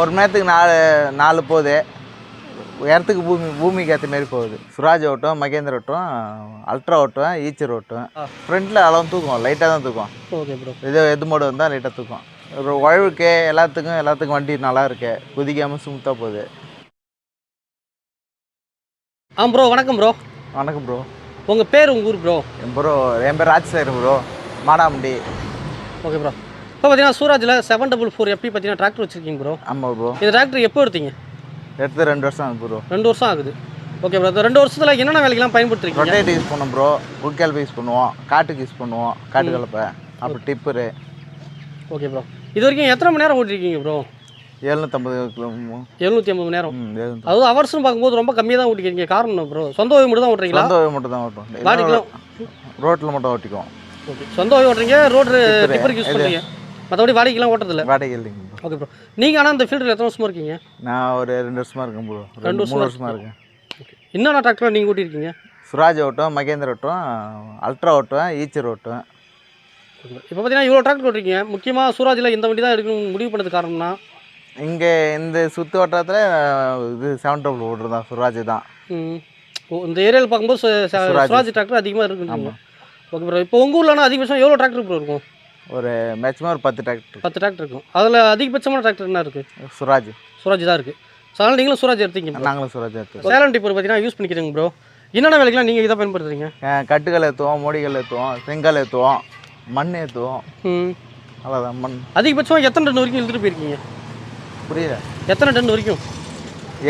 ஒரு மணி நேரத்துக்கு நாலு நாலு போகுது. இடத்துக்கு பூமி பூமிக்கு ஏற்ற மாரி போகுது. சுராஜ் ஓட்டும் மகேந்திர ஓட்டும் அல்ட்ரா ஓட்டுவேன் ஈச்சர் ஓட்டுவேன் ஃப்ரண்ட்டில் அளவு தூக்கும் லைட்டாக தான் தூக்கும் ஓகே ப்ரோ இது எது மோடு வந்தால் லைட்டாக தூக்கும் ஒரு உழவுக்கு எல்லாத்துக்கும் எல்லாத்துக்கும் வண்டி நல்லா இருக்கு. குதிக்காமல் ஸ்மூத்தாக போகுது. ஆ ப்ரோ வணக்கம் ப்ரோ வணக்கம் ப்ரோ உங்கள் பேர் உங்கள் ஊர் ப்ரோ என் ப்ரோ என் பேர் Rajasekar bro Madamandi okay bro இப்போ பார்த்தீங்கன்னா சூராஜில் செவன் டபுள் ஃபோர் எப்படி பார்த்தீங்கன்னா டிராக்டர் வச்சிருக்கீங்க ப்ரோ ஆமாம் ப்ரோ இந்த டிராக்டர் எப்போ எடுத்தீங்க? எடுத்து ரெண்டு வருஷம் ஆகுது ப்ரோ ரெண்டு வருஷம் ஆகுது. ஓகே ப்ரோ ரெண்டு வருஷத்தில் என்னென்ன வேலைக்கெல்லாம் பயன்படுத்துறீங்க ரொட்டேட் யூஸ் பண்ணோம் ப்ரோ குட்கலப்பை யூஸ் பண்ணுவோம். காட்டுக்கு யூஸ் பண்ணுவோம். காட்டு கலப்பை. அப்புறம் டிப்பரு. ஓகே ப்ரோ இது வரைக்கும் எத்தனை மணி நேரம் ஓட்டிருக்கீங்க ப்ரோ எழுநூற்றம்பது எழுநூற்றி ஐம்பது மணி நேரம். அதாவது ஹவர்ஸ்னு பார்க்கும்போது ரொம்ப கம்மியாக தான் ஓட்டிக்கிறீங்க. காரணம் ப்ரோ சொந்த ஓய்வு மட்டும் தான் ஓட்டுறீங்களா? சொந்த ஓய்வு மட்டும் தான் ஓட்டுவோம் ரோட்டில் மட்டும் ஓட்டிக்குவோம். ஓகே சொந்த ஓய்வு ஓட்டுறீங்க ரோடு. டிப்பருக்கு யூஸ் பண்ணுறீங்க மற்றபடி வாடகைக்கெல்லாம் ஓட்டுறதில்ல? வாடகை இல்லைங்க ஓகே ப்ரோ நீங்கள் ஆனால் அந்த ஃபீல்டில் எத்தனை வருஷமா இருக்கீங்க? நான் ஒரு ரெண்டு வருஷமா இருக்கேன் ப்ரோ ரெண்டு மூணு வருஷமா இருக்கேன். ஓகே என்னென்ன டிராக்டர் நீங்கள் ஓட்டியிருக்கீங்க? சுராஜ் ஓட்டுவேன் மகேந்திர ஓட்டுவேன் அல்ட்ரா ஓட்டுவேன் ஈச்சர் ஓகே இப்போ பார்த்தீங்கன்னா இவ்வளோ டிராக்டர் ஓட்டுறீங்க முக்கியமாக சூராஜில் இந்த வண்டி தான் எடுக்கணும் முடிவு பண்ணது காரணம்னா? இங்கே இந்த சுற்று வட்டாரத்தில் இது செவன் டபுள் ஓட்டுறது தான் சுராஜ் தான். ம், ஓ இந்த ஏரியாவில் பார்க்கும்போது சு- சு-. சுராஜ். டிராக்டர் அதிகமாக இருக்குங்க ஓகே ப்ரோ இப்போ உங்கள் ஊர்லனா அதிகபட்சம் எவ்வளோ டிராக்டர் ப்ரோ இருக்கும்? ஒரு மேக்ஸிமம் ஒரு பத்து டிராக்டர் பத்து டிராக்டர் இருக்கும். அதில் அதிகபட்சமான டிராக்டர் என்ன இருக்குது சுராஜ். சுராஜ் தான் இருக்குது ஸோ அதனால் நீங்களும் சுராஜ் எடுத்தீங்க. நாங்களும் சுராஜ் எடுத்துருக்கோம் சேலம் டிப்பர் பார்த்தீங்கன்னா யூஸ் பண்ணிக்கிறீங்க ப்ரோ என்னென்ன வேலைக்கெல்லாம் நீங்கள் இதை பயன்படுத்துறீங்க? கட்டுகள் ஏற்றுவோம் மோடிகள் ஏற்றுவோம் செங்கல் ஏற்றுவோம் மண் ஏற்றுவோம் அவ்வளோதான் மண். அதிகபட்சம் எத்தனை டன் வரைக்கும் இழுத்துட்டு போயிருக்கீங்க? புரியல. எத்தனை டன் வரைக்கும்?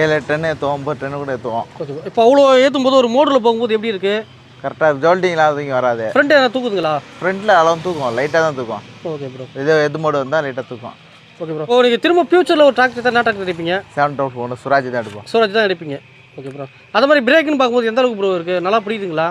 ஏழு எட்டு டன் ஏற்றுவோம் ஒம்பது டன் கூட ஏற்றுவோம் இப்போ அவ்வளோ ஏற்றும் போது ஒரு மோட்டரில் போகும்போது எப்படி இருக்குது கரெக்டாக ஜோல்டிங் இல்லாதவங்க வராது. ஃப்ரண்ட் என்ன தூக்குதுங்களா? ஃப்ரண்ட்டில் அளவு தூக்கும் லைட்டாக தான் தூக்கும். ஓகே ப்ரோ இது எது மோடு வந்தால் லைட்டாக தூக்கும். ஓகே ப்ரோ நீங்கள் திரும்ப ஃபியூச்சரில் ஒரு டிராக்டர் என்ன டிராக்டர் எடுப்பீங்க? செவன் டபுள் ஒன்று சுராஜ் தான் எடுப்போம். சூரஜ் தான் எடுப்பீங்க. ஓகே ப்ரோ அது மாதிரி பிரேக்குன்னு பார்க்கும்போது எந்த அளவுக்கு ப்ரோ இருக்குது நல்லா பிடிக்குதுங்களா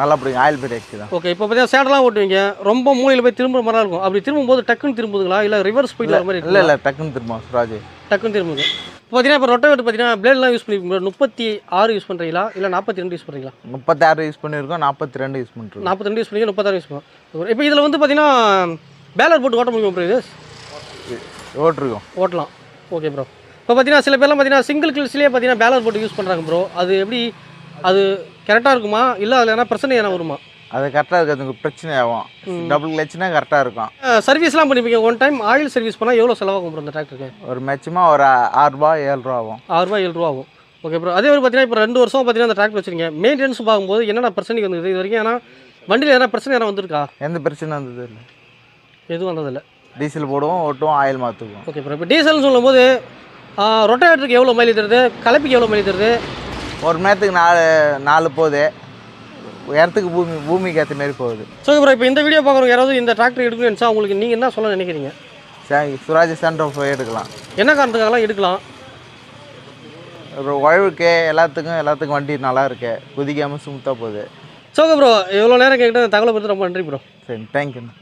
நல்லா பிடிக்கும் ஆயில் பிரேக் தான். ஓகே இப்போ பார்த்தீங்கன்னா சேடெல்லாம் ஓட்டுவீங்க. ரொம்ப மூலையில் போய் திரும்புற மாதிரி இருக்கும். அப்படி திரும்பும்போது டக்குன்னு திரும்புதுங்களா? இல்லை ரிவர்ஸ் வர மாதிரி இல்லை? இல்லை டக்குன்னு திரும்ப சுராஜ் டக்குன்னு திரும்புது இப்போ பார்த்தீங்கன்னா இப்போ ரொட்டவேட் பார்த்தீங்கன்னா பிளேட்லாம் யூஸ் பண்ணிருக்கீங்க முப்பத்தி ஆறு யூஸ் பண்ணுறீங்களா இல்லை நாற்பத்தி ரெண்டு யூஸ் பண்ணுறீங்களா முப்பத்தாறு யூஸ் பண்ணியிருக்கோம் நாற்பத்தி ரெண்டு யூஸ் பண்ணிருக்கோம் நாற்பத்தி ரெண்டு யூஸ் பண்ணி முப்பத்தாறு யூஸ் பண்ணுவோம் இப்போ இதில் வந்து பார்த்தீங்கன்னா பேலர் போட்டு ஓட்ட முடியுமா ப்ரோ இது? ஓட்டிருக்கோம். ஓட்டலாம். ஓகே ப்ரோ இப்போ பார்த்தீங்கன்னா சில பேர்லாம் பார்த்தீங்கன்னா சிங்கிள் கில்ஸ்லேயே பார்த்தீங்கன்னா பேலர் போட்டு யூஸ் பண்ணுறாங்க ப்ரோ அது எப்படி அது கரெக்டாக இருக்குமா? இல்லை அதில் எதனா பிரச்சனை எதனா வருமா? அது கரெக்டாக இருக்கிறதுக்கு பிரச்சனை ஆகும் டபுள் கிளச்சுனா கரெக்டாக இருக்கும். சர்வீஸ்லாம் பண்ணிப்பீங்க? ஒன் டைம் ஆயில் சர்வீஸ் பண்ணால் எவ்வளோ செலவாகும் ப்ரோ இந்த டிராக்டருக்கு ஒரு மேட்சமாக ஒரு ஆறுரூபா ஏழு ரூபா ஆகும். ஆறு ரூபாய் ஏழு ரூபா ஆகும். ஓகே ப்ரோ அதே மாதிரி பார்த்தீங்கன்னா இப்போ ரெண்டு வருஷம் பார்த்தீங்கன்னா அந்த டிராக்டர் வச்சிருக்கீங்க. மெயின்டெனன்ஸ் பார்க்கும்போது என்னென்ன பிரச்சனைக்கு வந்தது? இது வரைக்கும் ஏன்னா வண்டியில் எதனா பிரச்சனை எதனா வந்திருக்கா? எந்த பிரச்சனை வந்தது இல்லை. எதுவும் வந்ததில்லை. டீசல் போடுவோம் ஓட்டுவோம் ஆயில் மாற்றுவோம் ஓகே ப்ரோ இப்போ டீசல்னு சொல்லும்போது ரொட்டேட்டருக்கு எவ்வளோ மைலேஜ் தருது? கலப்பிக்கு எவ்வளோ மைலேஜ் தருது? ஒரு நேரத்துக்கு நாலு நாலு போகுது. இடத்துக்கு பூமி பூமிக்கு ஏற்ற மாரி போகுது. ஸோ ப்ரோ இப்போ இந்த வீடியோ பார்க்குறவங்க யாராவது இந்த டிராக்டர் எடுக்கணும்னு நினச்சா உங்களுக்கு நீங்கள் என்ன சொல்ல நினைக்கிறீங்க? சே- சுராஜ் சென்டர் போய் எடுக்கலாம். என்ன காரணத்துக்காகலாம் எடுக்கலாம்? உழவுக்கு எல்லாத்துக்கும் எல்லாத்துக்கும் வண்டி நல்லா இருக்கு. குதிக்காமல் ஸ்மூத்தாக போகுது. ஸோ ப்ரோ எவ்வளோ நேரம் கேட்டு தகவலை பற்றி ரொம்ப நன்றி ப்ரோ சரி தேங்க்யூண்ணா